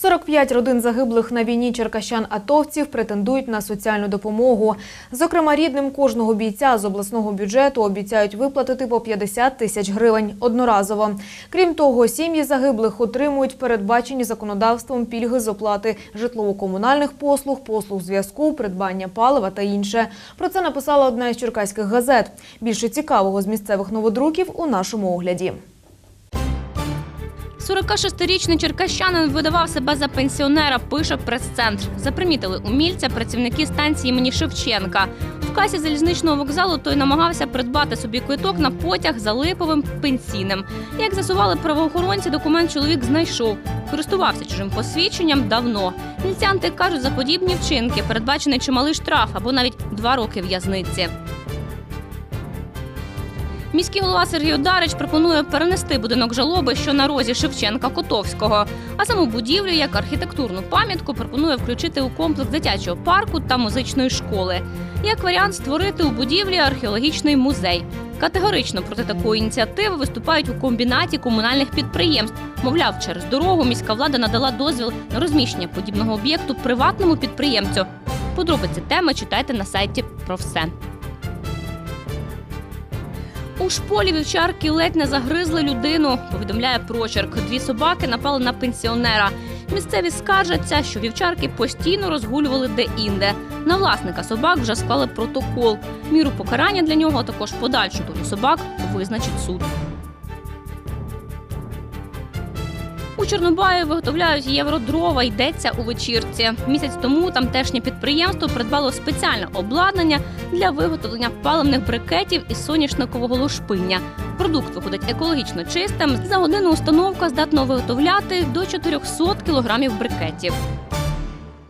45 родин загиблих на війні черкащан-атовців претендують на соціальну допомогу. Зокрема, рідним кожного бійця з обласного бюджету обіцяють виплатити по 50 тисяч гривень одноразово. Крім того, сім'ї загиблих отримують передбачені законодавством пільги з оплати житлово-комунальних послуг, послуг зв'язку, придбання палива та інше. Про це написала одна із черкаських газет. Більше цікавого з місцевих новодруків у нашому огляді. 46-річний черкащанин видавав себе за пенсіонера, пише прес-центр. Запримітили умільця працівники станції імені Шевченка. В касі залізничного вокзалу той намагався придбати собі квиток на потяг за липовим пенсійним. Як з'ясували правоохоронці, документ чоловік знайшов. Користувався чужим посвідченням давно. Міліціанти кажуть, за подібні вчинки передбачений чималий штраф або навіть два роки в'язниці. Міський голова Сергій Одарич пропонує перенести будинок жалоби, що на розі Шевченка Котовського. А саму будівлю як архітектурну пам'ятку пропонує включити у комплекс дитячого парку та музичної школи. Як варіант створити у будівлі археологічний музей. Категорично проти такої ініціативи виступають у комбінаті комунальних підприємств. Мовляв, через дорогу міська влада надала дозвіл на розміщення подібного об'єкту приватному підприємцю. Подробиці теми читайте на сайті про все. У шполі вівчарки ледь не загризли людину. Повідомляє прочерк. Дві собаки напали на пенсіонера. Місцеві скаржаться, що вівчарки постійно розгулювали де-інде. На власника собак вже склали протокол. Міру покарання для нього, також подальшу долю собак визначить суд. У Чорнобаї виготовляють євродрова, йдеться у вечірці. Місяць тому тамтешнє підприємство придбало спеціальне обладнання для виготовлення паливних брикетів із соняшникового лушпиння. Продукт виходить екологічно чистим. За годину установка здатна виготовляти до 400 кілограмів брикетів.